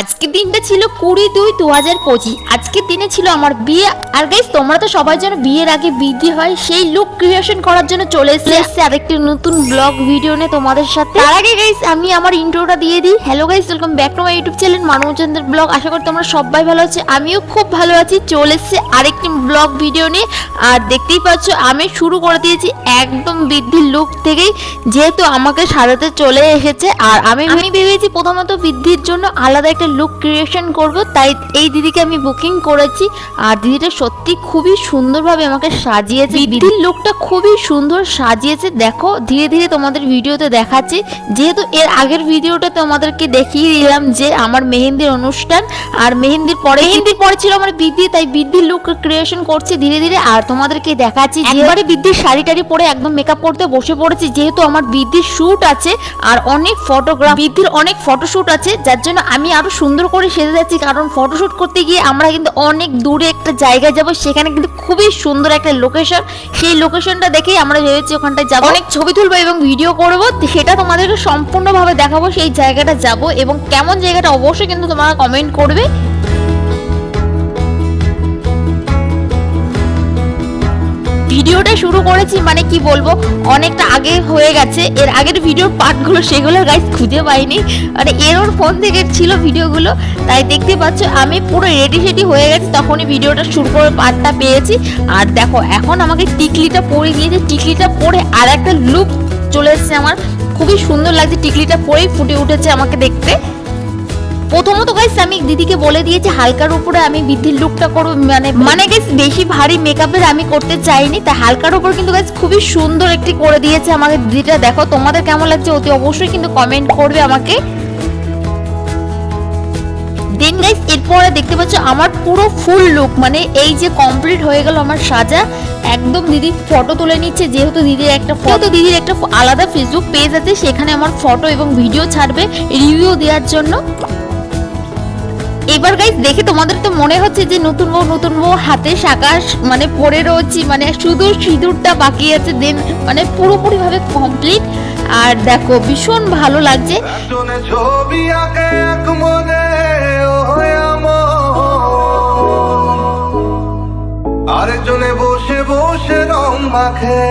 আজকের দিনটা ছিল কুড়ি দুই দু হাজার পঁচিশ। আজকের দিনে ছিল আমার বিয়ে। আর গাইস তোমরা তো সবাই যেন বিয়ের আগে বৃদ্ধি হয়। সেই লুক ক্রিয়েশন করার জন্য চলে এসেছে। আরেকটি নতুন ব্লগ ভিডিও নিয়ে তোমাদের সাথে। তার আগে গাইস আমি আমার ইন্ট্রোটা দিয়ে দিই। Hello guys welcome back to my YouTube channel মানবচন্দ্রের blog আশা করি তোমরা সবাই ভালো আছো। আমিও খুব ভালো আছি। চলে এসেছে আরেকটি ব্লগ ভিডিও নিয়ে। আর দেখতেই পাচ্ছ আমি শুরু করে দিয়েছি একদম বৃদ্ধির লুক থেকেই। যেহেতু আমাকে সাজাতে চলে এসেছে। আর আমি আমি ভেবেছি প্রথমত বৃদ্ধির জন্য আলাদা একটা লুক ক্রিয়েশন করব তাই এই দিদিকে আমি বুকিং করেছি। আর দিদিটা সত্যি খুবই সুন্দরভাবে আমাকে সাজিয়েছে। বৃদ্ধির লুকটা খুবই সুন্দর সাজিয়েছে। দেখো ধীরে ধীরে তোমাদের ভিডিওতে দেখাচ্ছি। যেহেতু এর আগের ভিডিওটা তোমাদেরকে দেখিয়ে দিলাম যে আমার মেহেন্দির অনুষ্ঠান আর মেহেন্দির পরে মেহেন্দির পরে ছিল আমার বৃদ্ধি তাই বৃদ্ধির লুক ক্রিয়েশন করছি ধীরে ধীরে। আর তোমাদেরকে দেখাচ্ছি একবারে বৃদ্ধির শাড়ি টাড়ি পরে একদম মেকআপ করতে বসে পড়েছি। যেহেতু আমার বৃদ্ধির শ্যুট আছে আর অনেক ফটোগ্রাফ বৃদ্ধির অনেক ফটোশুট আছে যার জন্য আমি আরও সুন্দর করে সেজে যাচ্ছি, কারণ ফটোশ্যুট করতে গিয়ে আমরা কিন্তু অনেক দূরে একটা জায়গায় যাব, সেখানে কিন্তু খুবই সুন্দর একটা লোকেশন সেই লোকেশনটা দেখেই আমরা ভেবেছি ওখানটায় যাব। অনেক ছবি তুলবো এবং ভিডিও করব সেটা তোমাদেরকে সম্পূর্ণভাবে দেখাবো, সেই জায়গাটা যাব এবং কেমন জায়গাটা অবশ্যই কিন্তু তোমরা কমেন্ট করবে। ভিডিওটা শুরু করেছি মানে কি বলব, অনেকটা আগে হয়ে গেছে। এর আগের ভিডিওর পার্টগুলো সেগুলো গাইস খুঁজে পাইনি। মানে এর ওর ফোন থেকে ছিল ভিডিওগুলো, তাই দেখতে পাচ্ছ আমি পুরো রেডি সেডি হয়ে গেছি, তখনই ভিডিওটা শুরু করে পার্টটা পেয়েছি। আর দেখো, এখন আমাকে টিকলিটা পরে দিয়েছে, টিকলিটা পরে আর একটা লুক চলে এসেছে আমার। খুবই সুন্দর লাগছে, টিকলিটা পরেই ফুটে উঠেছে আমাকে দেখতে। প্রথমত গাইস আমি দিদিকে বলে দিয়েছি, হালকার উপরে আমি বৃদ্ধির লুকটা করব মানে মানে গাইস বেশি ভারী মেকআপের আমি করতে চাইনি তাই হালকার উপর কিন্তু গাইস খুবই সুন্দর একটি করে দিয়েছে আমাকে দিদিটা। দেখো তোমাদের কেমন লাগছে অতি অবশ্যই কিন্তু কমেন্ট করবে আমাকে। দেন গাইস এরপরে দেখতে পাচ্ছ আমার পুরো ফুল লুক মানে এই যে কমপ্লিট হয়ে গেল আমার সাজা, একদম দিদি ফটো তুলে নিচ্ছে, যেহেতু দিদির একটা ফটো দিদির একটা আলাদা ফেসবুক পেজ আছে, সেখানে আমার ফটো এবং ভিডিও ছাড়বে রিভিউ দেওয়ার জন্য। এবার গাইস দেখে তোমাদের তো মনে হচ্ছে যে নতুন বউ নতুন বউ, হাতে সাকাশ মানে পরে রয়েছি মানে শুধু সিঁদুরটা বাকি আছে দেন মানে পুরোপুরি ভাবে কমপ্লিট আর দেখো, ভীষণ ভালো লাগছে। ছবি। আরেকজনে বসে বসে রং মাখে।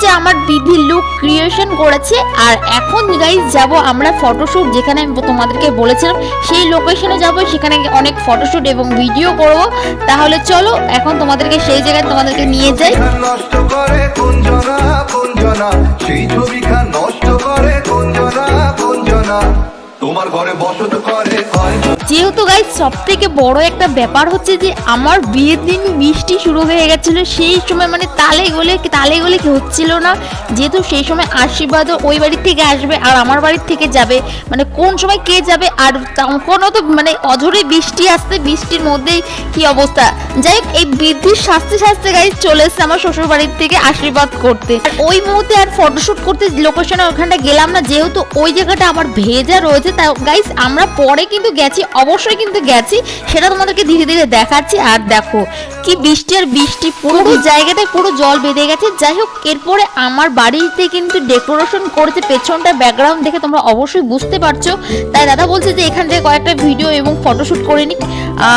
হচ্ছে আমার বিধি লুক ক্রিয়েশন করেছে, আর এখন গাইজ যাব আমরা ফটোশ্যুট যেখানে আমি তোমাদেরকে বলেছিলাম, সেই লোকেশনে যাব, সেখানে অনেক ফটোশ্যুট এবং ভিডিও করব। তাহলে চলো, এখন তোমাদেরকে সেই জায়গায় তোমাদেরকে নিয়ে যাই। তোমার ঘরে বসত করে যেহেতু গাইজ সব থেকে বড় একটা ব্যাপার হচ্ছে যে আমার বিয়ের দিন বৃষ্টি শুরু হয়ে গেছিল, সেই সময় মানে তালে গলে তালে গলে কি হচ্ছিল না, যেহেতু সেই সময় আশীর্বাদও ওই বাড়ির থেকে আসবে আর আমার বাড়ির থেকে যাবে মানে কোন সময় কে যাবে আর কোনো তো মানে অঝরে বৃষ্টি আসতে বৃষ্টির মধ্যেই কি অবস্থা। যাই হোক, এই বৃদ্ধির শাস্তে শাস্তে গাইজ চলে এসছে আমার শ্বশুর বাড়ির থেকে আশীর্বাদ করতে। আর ওই মুহূর্তে আর ফটোশ্যুট করতে লোকেশনে ওখানটা গেলাম না, যেহেতু ওই জায়গাটা আমার ভেজা রয়েছে তা গাইস আমরা পরে কিন্তু গেছি অবশ্যই কিন্তু গেছি সেটা তোমাদেরকে ধীরে ধীরে দেখাচ্ছি। আর দেখো কি বৃষ্টি আর বৃষ্টি পুরো জায়গাটায় পুরো জল বেঁধে গেছে। যাই হোক এরপরে আমার বাড়িতে কিন্তু ডেকোরেশন করেছে পেছনটা ব্যাকগ্রাউন্ড দেখে তোমরা অবশ্যই বুঝতে পারছ। তাই দাদা বলছে যে এখান থেকে কয়েকটা ভিডিও এবং ফটোশুট করে নিক।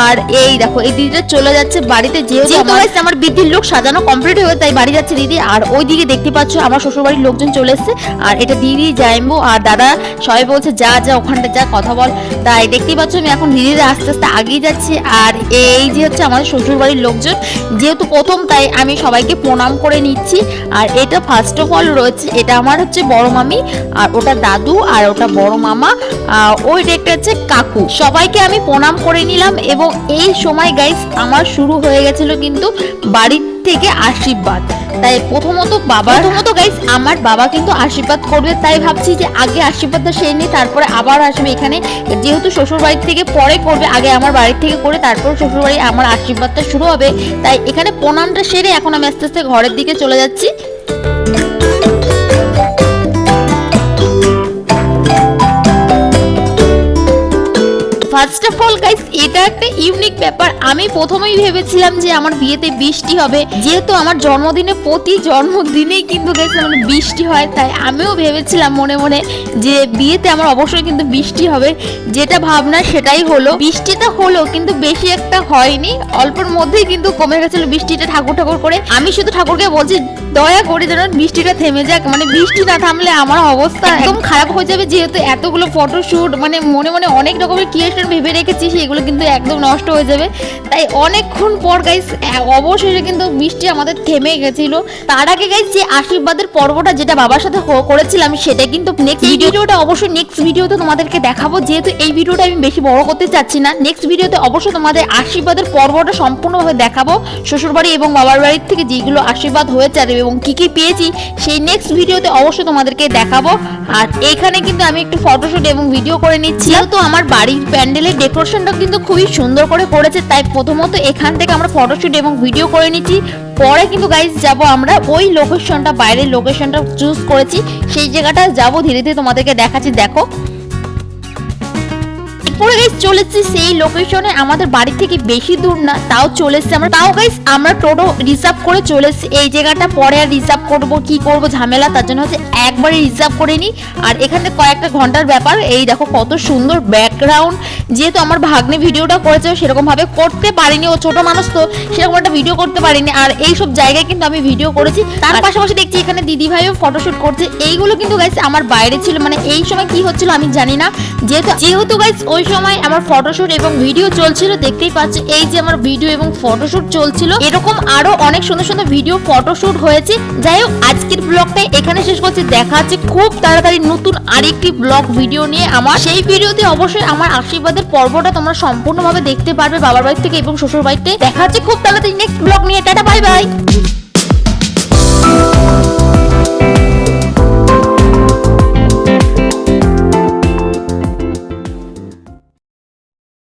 আর এই দেখো এই দিদিটা চলে যাচ্ছে বাড়িতে যেহেতু আমার বৃদ্ধির লোক সাজানো কমপ্লিট হয়ে তাই বাড়ি যাচ্ছে দিদি। আর ওই দিকে দেখতে পাচ্ছ আমার শ্বশুর বাড়ির লোকজন চলে এসছে। আর এটা দিদি জাইম্বু আর দাদা সবাই বলছে যা যা ওখানটা যা কথা বল। তাই দেখতেই পাচ্ছ আমি এখন ধীরে আস্তে আস্তে আগিয়ে যাচ্ছি। আর এই যে হচ্ছে আমাদের শ্বশুর বাড়ির লোকজন যেহেতু প্রথম, তাই আমি সবাইকে প্রণাম করে নিচ্ছি। আর এটা ফার্স্ট অফ অল রয়েছে, এটা আমার হচ্ছে বড় মামি, আর ওটা দাদু, আর ওটা বড় মামা ওই ডেকটা একটা হচ্ছে কাকু। সবাইকে আমি প্রণাম করে নিলাম, এবং এই সময় গাইস আমার শুরু হয়ে গেছিল কিন্তু বাড়ির থেকে আশীর্বাদ। তাই প্রথমত বাবা প্রথমত গাইস আমার বাবা কিন্তু আশীর্বাদ করবে, তাই ভাবছি যে আগে আশীর্বাদটা সেই নিই তারপরে আবার আসবে এখানে। যেহেতু শ্বশুর বাড়ির থেকে পরে করবে, আগে আমার বাড়ির থেকে করে তারপর শ্বশুর বাড়ি আমার আশীর্বাদটা শুরু হবে। তাই এখানে প্রণামটা সেরে এখন আমি আস্তে আস্তে ঘরের দিকে চলে যাচ্ছি। ফার্স্ট অফ অল গাইস এটা একটা ইউনিক ব্যাপার। আমি প্রথমেই ভেবেছিলাম যে আমার বিয়েতে বৃষ্টি হবে। যেহেতু আমার জন্মদিনে প্রতি জন্মদিনেই কিন্তু গাইস মানে বৃষ্টি হয়, তাই আমিও ভেবেছিলাম মনে মনে যে বিয়েতে আমার অবশ্যই কিন্তু বৃষ্টি হবে। যেটা ভাবনা, সেটাই হলো। বৃষ্টিটা হলো, কিন্তু বেশি একটা হয়নি। অল্পের মধ্যেই কিন্তু কমে গেছিল বৃষ্টিটা ঠাকুর ঠাকুর করে। আমি শুধু ঠাকুরকে বলছি, দয়া করে যেন বৃষ্টিটা থেমে যাক। মানে বৃষ্টি না থামলে আমার অবস্থা একদম খারাপ হয়ে যাবে, যেহেতু এতগুলো ফটোশুট মানে মনে মনে অনেক রকমের ক্রিয়েশন ভেবে রেখেছি সেগুলো কিন্তু একদম নষ্ট হয়ে যাবে। তাই অনেকক্ষণ পর গাইস অবশেষে কিন্তু বৃষ্টি আমাদের থেমে গেছিল। তার আগে গাইস যে আশীর্বাদের পর্বটা যেটা বাবার সাথে করেছিলাম সেটা কিন্তু নেক্সট ভিডিওটা অবশ্যই নেক্সট ভিডিওতে তোমাদেরকে দেখাবো। যেহেতু এই ভিডিওটা আমি বেশি বড় করতে চাচ্ছি না নেক্সট ভিডিওতে অবশ্যই তোমাদের আশীর্বাদের পর্বটা সম্পূর্ণভাবে দেখাবো। শ্বশুরবাড়ি এবং বাবার বাড়ির থেকে যেগুলো আশীর্বাদ হয়েছে আর এবং কি কি পেয়েছি সেই নেক্সট ভিডিওতে অবশ্যই তোমাদেরকে দেখাবো। আর এখানে কিন্তু আমি একটু ফটোশুট এবং ভিডিও করে নিচ্ছি। যেহেতু আমার বাড়ির প্যান্ডেলের ডেকোরেশনটা কিন্তু খুবই সুন্দর করে করেছে তাই প্রথমত এখান থেকে আমরা ফটোশুট এবং ভিডিও করে নিচ্ছি। পরে কিন্তু গাইজ যাব আমরা ওই লোকেশনটা বাইরের লোকেশনটা চুজ করেছি। সেই জায়গাটা যাব ধীরে ধীরে তোমাদেরকে দেখাচ্ছি। দেখো এরপরে গাইস চলেছি সেই লোকেশনে আমাদের বাড়ি থেকে বেশি দূর না তাও চলে এসেছি আমরা। তাও গাইস আমরা টোটো রিজার্ভ করে চলে এসেছি এই জায়গাটা পরে আর রিজার্ভ করব কি করব ঝামেলা তার জন্য হচ্ছে একবারে রিজার্ভ করে নিই। আর এখানে কয়েকটা ঘণ্টার ব্যাপার এই দেখো কত সুন্দর ব্যাকগ্রাউন্ড যেহেতু আমার ভাগ্নে ভিডিওটা করেছে সেরকম ভাবে করতে পারিনি। ও ছোট মানুষ তো সেরকম একটা ভিডিও করতে পারিনি। আর এই সব জায়গায় কিন্তু আমি ভিডিও করেছি। তার পাশাপাশি দেখছি এখানে দিদি ভাইও ফটোশুট করছে। এইগুলো কিন্তু গাইস আমার বাইরে ছিল। মানে এই সময় কি হচ্ছিল আমি জানি না। যেহেতু যেহেতু গাইস ওই সময় আমার ফটোশুট এবং ভিডিও চলছিল, দেখতেই পাচ্ছ, এই যে আমার ভিডিও এবং ফটোশুট চলছিল, এরকম আরও অনেক সুন্দর সুন্দর ভিডিও ফটোশুট হয়েছে। যাই হোক, আজকের ব্লগটা এখানে শেষ করছি। দেখা হচ্ছে খুব তাড়াতাড়ি নতুন আরেকটি ব্লগ ভিডিও নিয়ে। আমার সেই ভিডিওতে অবশ্যই আমার আশীর্বাদের পর্বটা তোমরা সম্পূর্ণভাবে দেখতে পারবে বাবার বাড়ি থেকে এবং শ্বশুর বাড়িতে। দেখা যাচ্ছে খুব তাড়াতাড়ি নেক্সট ব্লগ নিয়ে। Tata bye bye